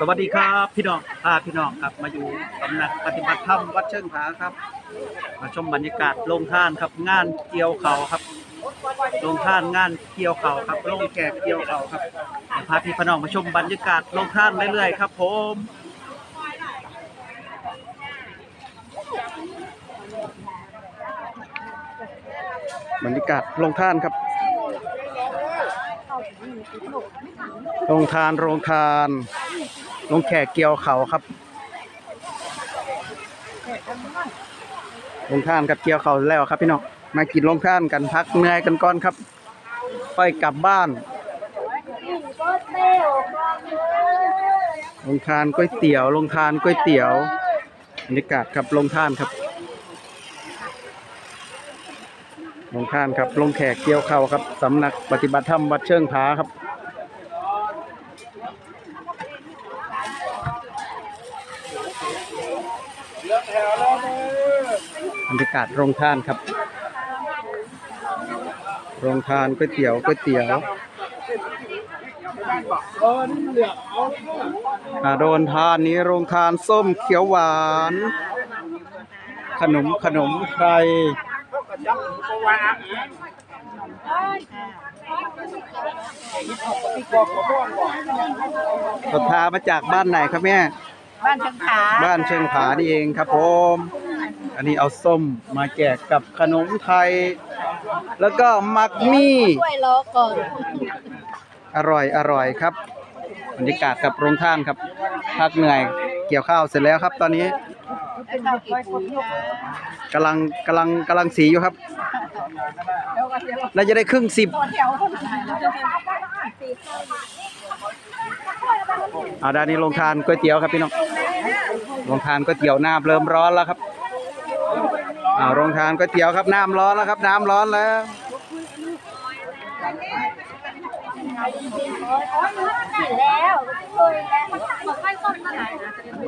สวัสดีครับ พี่น้องพาพี่น้องครับมาอยู่สำนักปฏิบัติธรรมวัดเชิงผาครับ มาชมบรรยากาศโรงท่านครับ งานเกี่ยวเขาครับโรงท่านงานเกี่ยวเขาครับโรงแขกเกี่ยวเขาครับพาพี่พี่น้องมาชมบรรยากาศโรงท่านเรื่อยๆครับ ผมบรรยากาศโรงท่านครับ โรงทานโรงทานโรงแขกเกี่ยวเขาครับโรงทานกับเกี่ยวเขาแล้วครับพี่น้องมากินโรงทานกันพักเหนื่อยกันก่อนครับค่อยกลับบ้านโรงทานก๋วยเตี๋ยวโรงทานก๋วยเตี๋ยวบรรยากาศครับโรงทานครับ โรงทานครับโรงแขกเกี่ยวเขาครับสำนักปฏิบัติธรรมวัดเชิงผาครับบรรยากาศโรงทานครับ โรงทานก๋วยเตี๋ยวก๋วยเตี๋ยวอาโดนทานนี้โรงทานส้มเขียวหวาน ขนมขนม ไทยศรัทธามาจากบ้านไหนครับแม่ บ้านเชิงขาบ้านเชิงผานี่เองครับผม อันนี้เอาส้มมาแจกกับขนมไทย แล้วก็มักมี่ ช่วยรอก่อนอร่อยอร่อยครับบรรยากาศกับโรงท่านครับพักเหนื่อยเกี่ยวข้าวเสร็จแล้วครับตอนนี้ ได้ข้าวกี่ปุ๋ยนะกำลังกำลังกำลังสีอยู่ครับน่าจะได้ครึ่งสิบตัวแถวคนไหนแล้วจะเป็นสี่ข้าวอ่าด้านนี้โรงทานก๋วยเตี๋ยวครับพี่น้องโรงทานก๋วยเตี๋ยวน้ำเริ่มร้อนแล้วครับอ่าโรงทานก๋วยเตี๋ยวครับน้ำร้อนแล้วครับ น้ำร้อนแล้วได้แล้วช่วยแล้ว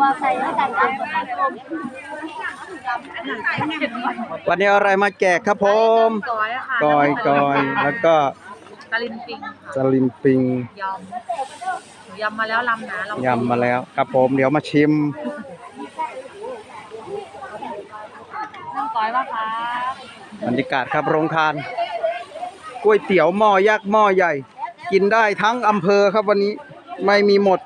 ว่าใส่แล้วกันกันบอกให้ต้นวันนี้เอาอะไรมาแจกครับผมก้อยอะค่ะกอยกอยแล้วก็ตะลินปิงสลิมปิงยำหนูยำมาแล้วลำนะลำยำมาแล้วครับผมเดี๋ยวมาชิมน้ำก้อยป่ะคะบรรยากาศครับโรงทานก๋วยเตี๋ยวหม้อยักษ์หม้อใหญ่ กินได้ทั้งอำเภอครับวันนี้ไม่มีหมด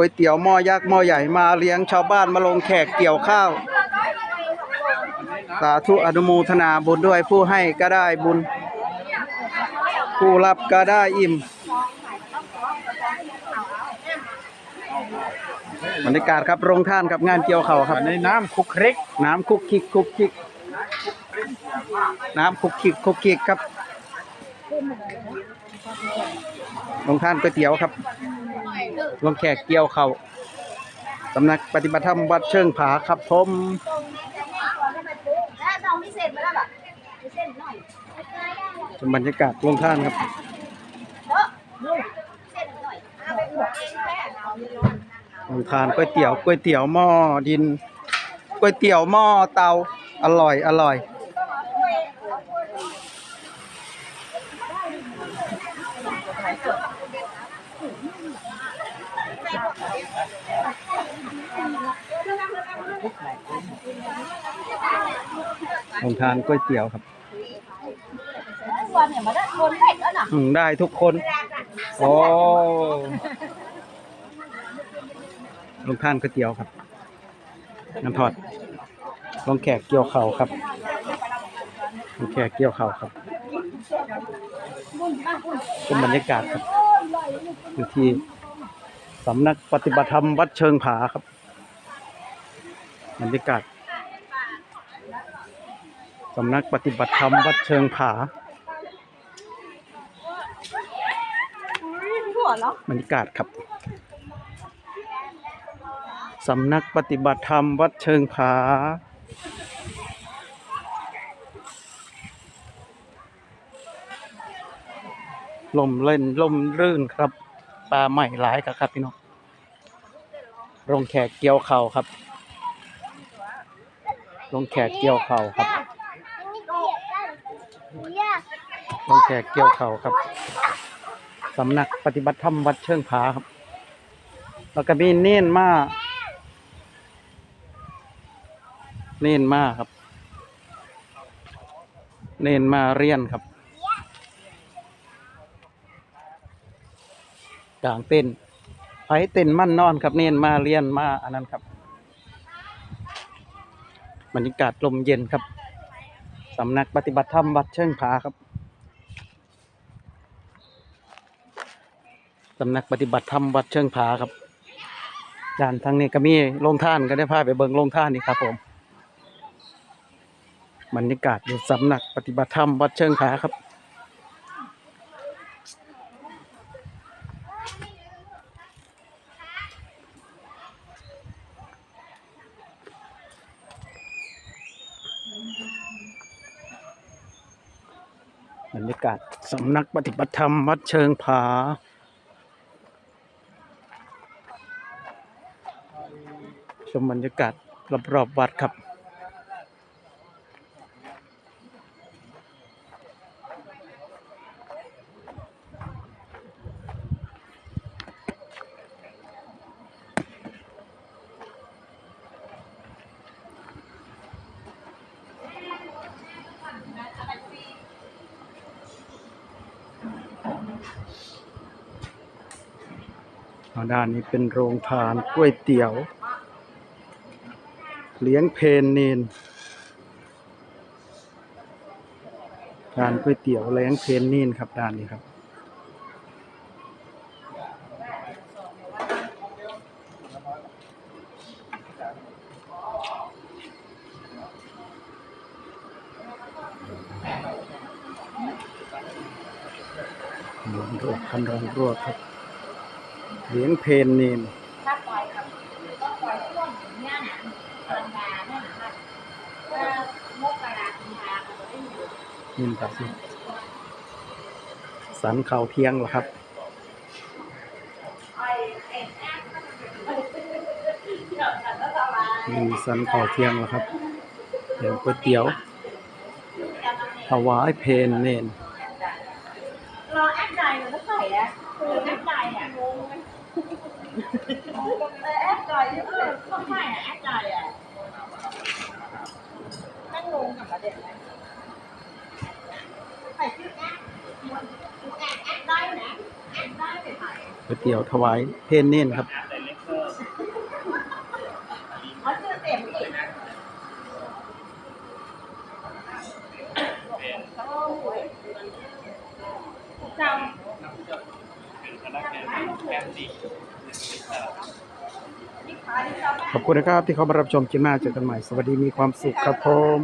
ก๋วยเตี๋ยวหม้อยักษ์หม้อใหญ่มาเลี้ยงชาวบ้านมาลงแขกเกี่ยวข้าว สาธุอนุโมทนาบุญด้วยผู้ให้ก็ได้บุญ ผู้รับก็ได้อิ่มบรรยากาศครับโรงท่านครับงานเกี่ยวเขาวครับ ในน้ำคุกคริกน้ำคุกคิกคุกคิก น้ำคุกคิกคุกคิกครับลงท่านก๋วยเตี๋ยวครับ ลงแขกเกี่ยวเขาวสำนักปฏิบัติธรรมวัดเชิงผาครับผมแล้วเราไม่เสร็จมาแล้วแบบไม่เสร็จหน่อยชมบรรยากาศลงท่านครับเออเสร็จหน่อยเอาไปหัวเองแค่เอาเลยลงทานก๋วยเตี๋ยวก๋วยเตี๋ยวหม้อดินก๋วยเตี๋ยวหม้อเตาอร่อยอร่อย ลงทานก๋วยเตี๋ยวครับวันเนี่ยมาได้คนเด็กแล้วน่ะอืมได้ทุกคน โอ้ลงทานก๋วยเตี๋ยวครับ น้ำทอด ลงแขกเกี่ยวเข่าครับ ลงแขกเกี่ยวเข่าครับเป็นบรรยากาศครับ อยู่ที่สำนักปฏิบัติธรรมวัดเชิงผาครับ บรรยากาศ สำนักปฏิบัติธรรมวัดเชิงผาหัวเนาะบรรยากาศครับสำนักปฏิบัติธรรมวัดเชิงผาลมเล่นลมรื่นครับปลาใหม่หลายครับพี่น้องลงแขกเกี่ยวเข่าครับลงแขกเกี่ยวเข่าครับ ลงแขกเกี่ยวเข่าครับสำนักปฏิบัติธรรมวัดเชิงผาครับ แล้วก็มีเน้นมาเน้นมาครับ เน้นมาเรียนครับกลางเต้นไผเต้นมั่นนอนครับเน้นมาเรียนมาอันนั้นครับบรรยากาศลมเย็นครับ สำนักปฏิบัติธรรมวัดเชิงผาครับ สำนักปฏิบัติธรรมวัดเชิงผาครับด้านทางนี้ก็มีโรงท่านก็ได้พาไปเบิ่งโรงท่านนี่ครับผมบรรยากาศอยู่สำนักปฏิบัติธรรมวัดเชิงผาครับ รรยากาศสำนักปฏิบัติธรรมวัดเชิงผา ชมบรรยากาศรอบๆวัดครับางด้านนี้เป็นโรงทานก๋วยเตี๋ยว เลี้ยงเพนเนนทานก๋วยเตี๋ยวเลี้ยงเพนเนนครับด้านนี้ครับหลวงรวดคันรองรวดครับ เลี้ยงเพนเนนถ้าปล่อยครับก็ปล่อยช่วงอย่างเนี้ยนะกลางดาเนี่ยนะครับถ้ามกราคุมภาพันธ์ไม่อยู่นี่ครับสันเข่าเที่ยงเหรอครับมีสันเข่าเที่ยงเหรอครับเดี๋ยวก๋วยเตี๋ยวถวายเพนเนนรอแอดไลน์มันก็ใส่อะคือแอดไลน์อะงงไหมเออ แอดไลน์ที่เออต้องใช่อะแอดไลน์อะนั่งงงกับประเด็นเลยใส่ชื่อแอดแอดแอดได้นะแอดได้ไปถ่ายก๋วยเตี๋ยวถวายเพนเน่นครับเขาชื่อเต็มอีกจำ ขอบคุณนะครับที่เข้ามารับชมกินมาเจอกันใหม่ สวัสดีมีความสุขครับผม